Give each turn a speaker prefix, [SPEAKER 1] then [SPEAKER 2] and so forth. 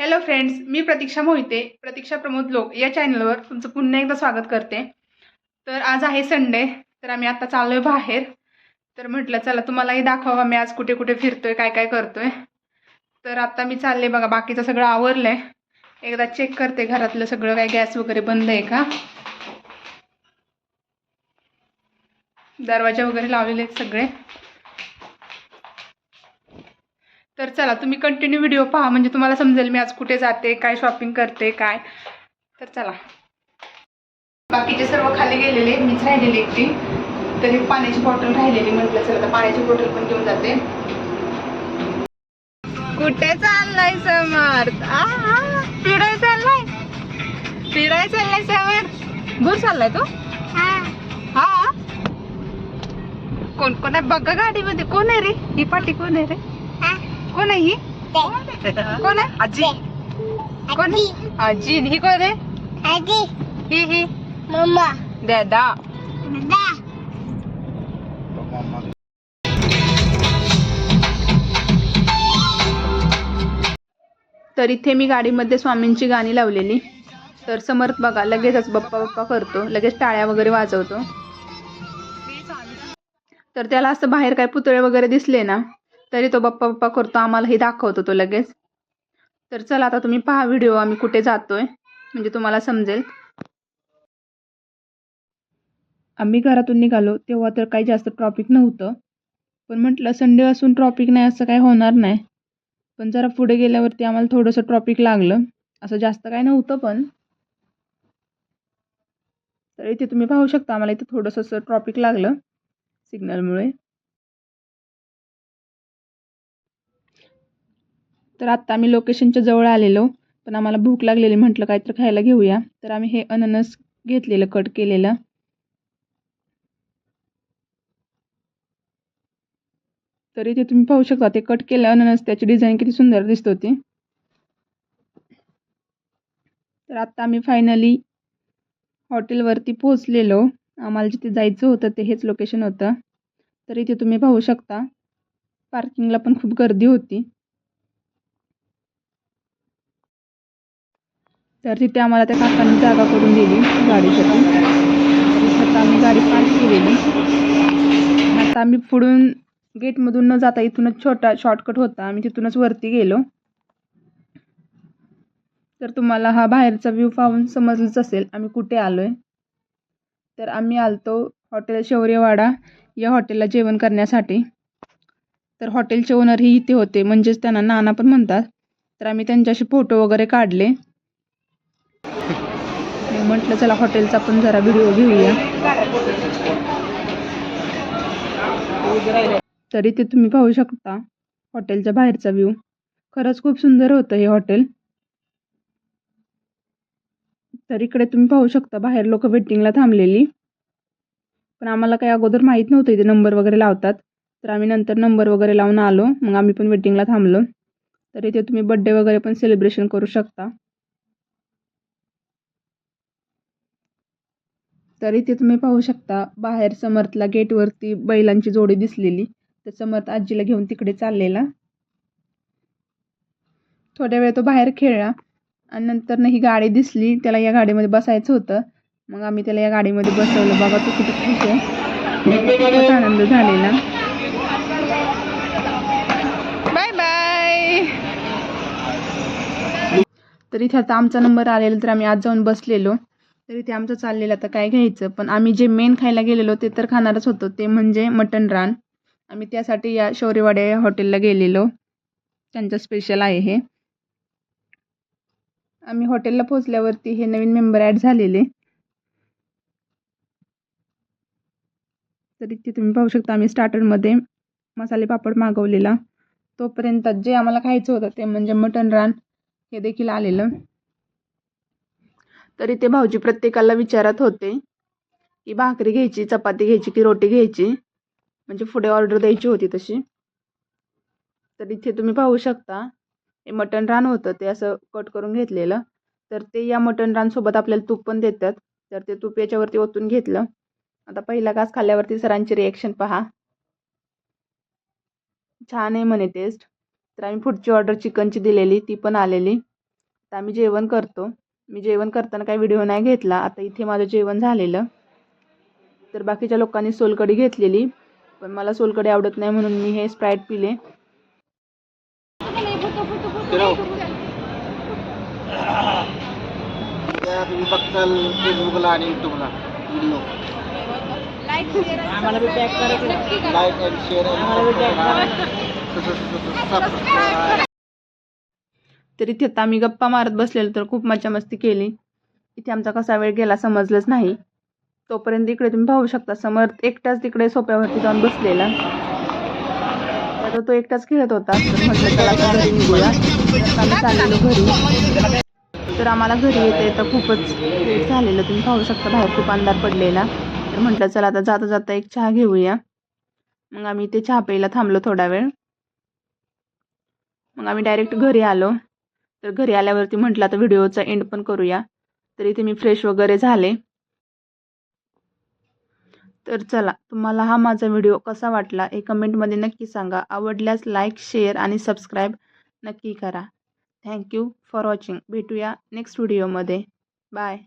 [SPEAKER 1] Hello friends मी प्रतीक्षा मोहिते प्रतीक्षा प्रमोद लोक या चॅनलवर तुमचं पुन्हा एकदा स्वागत करते. तर आज आहे संडे तर आम्ही आता चाललो आहे बाहेर. तर म्हटलं चला तुम्हालाही दाखवा मी आज कुठे कुठे फिरतोय काय काय करतोय. तर आता मी चालले बघा बाकीचं सगळं आवरलं आहे एकदा चेक करते घरातलं सगळं काय गॅस वगैरे बंद आहे का? दरवाजा वगैरे लावलेले आहेत सगळे. तर चला तुम्ही कंटिन्यू व्हिडिओ पहा. म्हणजे तुम्हाला समजेल मी आज कुठे जाते काय शॉपिंग करते काय. तर चला. बाकीचे सर्व खाली गेलेले मीच राहिलेली एकटी. तर एक पाण्याची बॉटल राहिलेली म्हटलं चला तर पाण्याची बॉटल पण घेऊन जाते. कुठे चाललाय समर्थ? फिराय चाललाय? फिराय चाललाय समर्थ. दूर चाललाय तो? हा. कोण कोण आहे? बघा गाडीमध्ये. कोण आहे रे? ही पाठी कोण आहे रे? कोण आहे ही? कोण आहे? आजी. कोण? आजी. ही कोण आहे? ही ही.
[SPEAKER 2] मम्मा.
[SPEAKER 1] दादा
[SPEAKER 2] दादा
[SPEAKER 1] तर इथे मी गाडीमध्ये स्वामींची गाणी लावलेली. तर समर्थ बघा लगेचच बप्पा बप्पा करतो. लगेच टाळ्या वगैरे वाजवतो. तर त्याला असं बाहेर काय पुतळे वगैरे दिसले ना तरी तो बप्पा बप्पा करतो आम्हालाही दाखवतो तो लगेच. तर चला आता तुम्ही पहा व्हिडिओ आम्ही कुठे जातोय म्हणजे तुम्हाला समजेल. आम्ही घरातून निघालो तेव्हा तर काही जास्त ट्रॉफिक नव्हतं. पण म्हटलं संडे असून ट्रॉफिक नाही असं काही होणार नाही. पण जरा पुढे गेल्यावरती आम्हाला थोडंसं ट्रॉफिक लागलं. असं जास्त काय नव्हतं पण. तर इथे तुम्ही पाहू शकता आम्हाला इथे थोडंसं असं ट्रॉफिक लागलं सिग्नलमुळे तर आत्ता आम्ही लोकेशनच्या जवळ आलेलो पण आम्हाला भूक लागलेली म्हटलं काहीतरी खायला घेऊया. तर आम्ही हे अननस घेतलेलं कट केलेलं. तरी ते तुम्ही पाहू शकता ते कट केलं अननस त्याची डिझाईन किती सुंदर दिसत होती. तर आता आम्ही फायनली हॉटेलवरती पोहोचलेलो. आम्हाला जिथे जायचं होतं ते हेच लोकेशन होतं. तर इथे तुम्ही पाहू शकता पार्किंगला पण खूप गर्दी होती. तर तिथे आम्हाला त्या काकांनी जागा करून दिली गाडीसाठी. तर आता आम्ही गाडी पार्क केलेली. आता आम्ही पुढून गेटमधून न जाता इथूनच छोटा शॉर्टकट होता. आम्ही तिथूनच वरती गेलो. तर तुम्हाला हा बाहेरचा व्ह्यू पाहून समजलंच असेल आम्ही कुठे आलो आहे तर आम्ही आलतो हॉटेल शौर्यवाडा या हॉटेलला जेवण करण्यासाठी. तर हॉटेलचे ओनरही इथे होते. म्हणजेच त्यांना नाना पण म्हणतात. तर आम्ही त्यांच्याशी फोटो वगैरे काढले. मग म्हटलं चला हॉटेलचा पण जरा व्हिडिओ घेऊया. तरी ते तुम्ही पाहू शकता हॉटेलच्या बाहेरचा व्ह्यू खरंच खूप सुंदर होतं हे हॉटेल. तर इकडे तुम्ही पाहू शकता बाहेर लोक वेटिंगला थांबलेली. पण आम्हाला काही अगोदर माहीत नव्हतं इथे नंबर वगैरे लावतात. तर आम्ही नंतर नंबर वगैरे लावून आलो. मग आम्ही पण वेटिंगला थांबलो. तर इथे तुम्ही बड्डे वगैरे पण सेलिब्रेशन करू शकता. तर इथे तुम्ही पाहू शकता बाहेर समर्थला गेटवरती बैलांची जोडी दिसलेली. तर समर्थ आजीला घेऊन तिकडे चाललेला. थोड्या वेळ तो बाहेर खेळला आणि नंतर ही गाडी दिसली त्याला या गाडीमध्ये बसायचं होतं. मग आम्ही त्याला या गाडीमध्ये बसवलं. बाबा तू किती खुश आहे. खूपच आनंद झालेला. Bye bye. तर इथे आता आमचा नंबर आलेला तर आम्ही आज जाऊन बसलेलो. तर इथे आमचं चाललेलं आता काय घ्यायचं? पण आम्ही जे मेन खायला गेलेलो ते तर खाणारच होतो. ते म्हणजे मटन रान. आम्ही त्यासाठी या शौर्यवाडे हॉटेलला गेलेलो. त्यांचं स्पेशल आहे हे. आम्ही हॉटेलला पोहोचल्यावरती हे नवीन मेंबर ॲड झालेले. तर इथे तुम्ही पाहू शकता आम्ही स्टार्टरमध्ये मसाले पापड मागवलेला. तोपर्यंत जे आम्हाला खायचं होतं ते म्हणजे मटन रान हे देखील आलेलं. तरी ते भाऊजी प्रत्येकाला विचारत होते की भाकरी घ्यायची चपाती घ्यायची की रोटी घ्यायची? म्हणजे पुढे ऑर्डर द्यायची होती तशी. तर इथे तुम्ही पाहू शकता हे मटण रान होतं ते असं कट करून घेतलेलं. तर ते या मटण रानसोबत आपल्याला तूप पण देतात. तर ते तूप याच्यावरती ओतून घेतलं. आता पहिला घास खाल्ल्यावरती सरांची रिॲक्शन पहा. छान आहे म्हणे टेस्ट तर आम्ही पुढची ऑर्डर चिकनची दिलेली ती पण आलेली. तर आम्ही जेवण करतो. मी जेवण करताना काही व्हिडिओ नाही घेतला. आता इथे माझं जेवण झालेलं. तर बाकीच्या लोकांनी सोलकढी घेतलेली. पण मला सोलकढी आवडत नाही म्हणून मी हे स्प्राईट पिले.
[SPEAKER 2] फेसबुकला आणि युट्यूबला व्हिडिओ
[SPEAKER 3] आम्हाला बी पॅक करायचं
[SPEAKER 2] लाईक अँड शेअर
[SPEAKER 3] आम्हाला बी पॅक
[SPEAKER 1] तर इथे आता आम्ही गप्पा मारत बसलेलो तर खूप मजा मस्ती केली. इथे आमचा कसा वेळ गेला समजलंच नाही. तोपर्यंत इकडे तुम्ही पाहू शकता समर एकटाच तिकडे सोप्यावरती जाऊन बसलेला. आता तो एकटाच खेळत होता. तर म्हटलं चला घरी निघूया. तर आम्ही चाललेलो घरी. तर आम्हाला घरी येता येता खूपच झालेलं. तुम्ही पाहू शकता बाहेर खूप अंधार पडलेला. तर म्हटलं चला आता जाता जाता एक चहा घेऊया. मग आम्ही इथे चहा प्यायला थांबलो थोडा वेळ. मग आम्ही डायरेक्ट घरी आलो. तर घरी आल्यावरती म्हटलं आता व्हिडिओचा एंड पण करूया. तर इथे मी फ्रेश वगैरे झाले. तर चला तुम्हाला हा माझा व्हिडिओ कसा वाटला हे कमेंटमध्ये नक्की सांगा. आवडल्यास लाईक शेअर आणि सबस्क्राईब नक्की करा. थँक्यू फॉर वॉचिंग भेटूया नेक्स्ट व्हिडिओमध्ये बाय